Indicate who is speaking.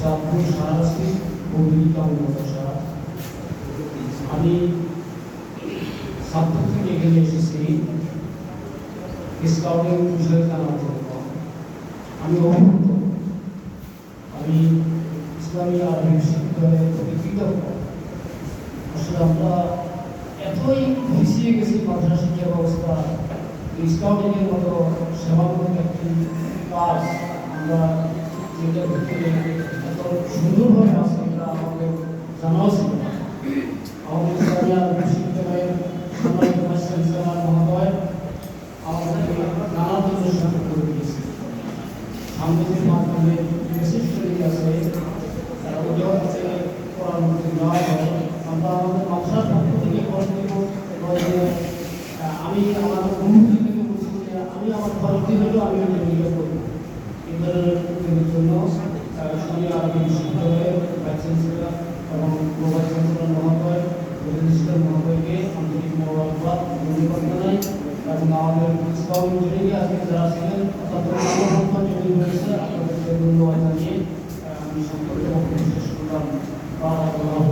Speaker 1: সবুশ আরাসকি ওব্দুল আউজা শরীফ আমি শত থেকে এই সেই শরীর ইস্কান্দার মুজ্যালা নাম ধরে আমি আমি ইসলামী আদনিস করে প্রতিষ্ঠিত আল্লাহ একই বিষয় কিছু পাঁচ থেকে অবস্থা ঐতিহাসিক বরাবর স্বভাবের কাছে আমরা জেনে বুঝতে পারি প্রথমে আমরা আমাদের জানা উচিত আমাদের ইসলামিয়া বিশ্ববিদ্যালয়ের সম্মানিত মাস্টার ইসলামান মহোদয় আমাদেরকে নানা ধরনের সুযোগ করে দিয়েছে সাংবাদিক মাধ্যমে মেসেজ করে গেছে তারা উদ্যোগ আছে পরামর্শ দেওয়া হয় আমরা আমাদের মাদ্রাসার পক্ষ থেকে কর্তৃপক্ষ departmanı kadınlarla kısıtlı olduğu için zarasının atatürk'ün toplumun üniversite akademisyenlerinin dolayı bir şekilde okuyucu şuradan bağlantılı